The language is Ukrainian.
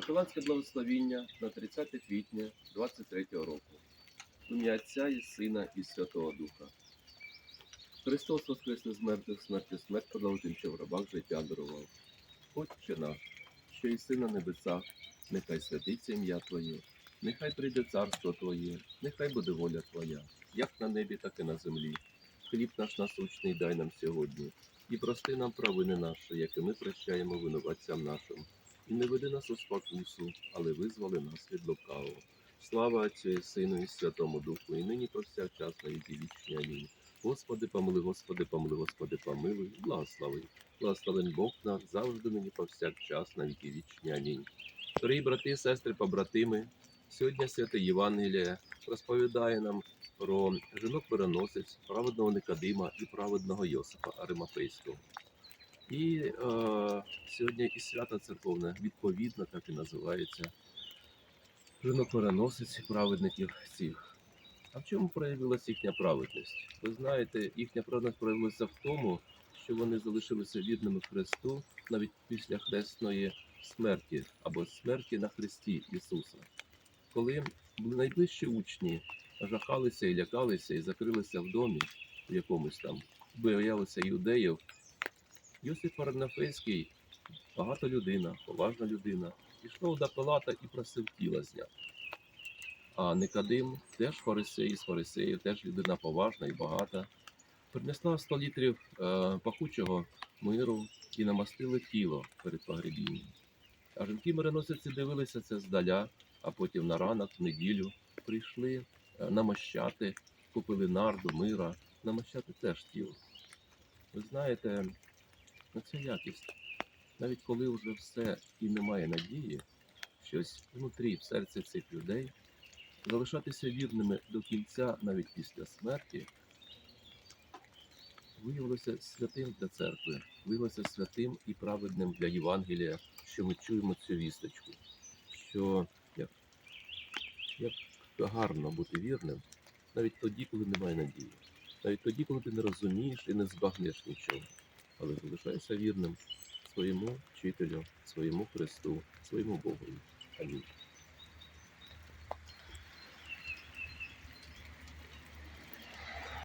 Капеланське благословіння на 30 квітня 23 року. Ім'я Отця і Сина і Святого Духа. Христос воскресне з мертвих смертю смерть подав тим, що в рабах життя дарував. Отче наш, що єси на небесах, нехай святиться ім'я Твоє, нехай прийде царство Твоє, нехай буде воля Твоя, як на небі, так і на землі. Хліб наш насущний дай нам сьогодні, і прости нам провини наші, як і ми прощаємо винуватцям нашим. І не веди нас у спокусу, але визволи нас від лукавого. Слава Отцю Сину і Святому Духу, і нині повсякчас на віки вічні. Амінь. Господи, помили, Господи, помили, Господи, помилуй, благослови. Благословен Бог наш завжди нині повсякчас на віки вічні. Амінь. Дорогі брати, сестри, побратими, сьогодні святе Євангеліє розповідає нам про жінок переносець праведного Никодима і праведного Йосипа Аримафейського. І е, сьогодні і свято церковне відповідно так і називається жінок-переносець праведників цих. А в чому проявилася їхня праведність? Ви знаєте, їхня праведність проявилася в тому, що вони залишилися вірними Христу навіть після хресної смерті або смерті на Христі Ісуса. Коли найближчі учні жахалися і лякалися і закрилися в домі в якомусь там, боялися юдеїв, Йосиф Арнафейський, багата людина, поважна людина, пішов до Пилата і просив тіла зняти. А Никодим, теж фарисей з фарисеїв, теж людина поважна і багата, принесла 100 літрів е, пахучого миру і намастили тіло перед погребінням. А жінки мироносиці дивилися це здаля, а потім на ранок, в неділю, прийшли е, намощати, купили нарду, мира, намощати теж тіло. Ви знаєте, ну це якість. Навіть коли вже все і немає надії, щось внутрі в серці цих людей, залишатися вірними до кінця навіть після смерті, виявилося святим для церкви, виявилося святим і праведним для Євангелія, що ми чуємо цю вісточку, що як, як гарно бути вірним, навіть тоді, коли немає надії, навіть тоді, коли ти не розумієш і не збагнеш нічого, але залишайся вірним своєму вчителю, своєму Христу, своєму Богу. Амінь.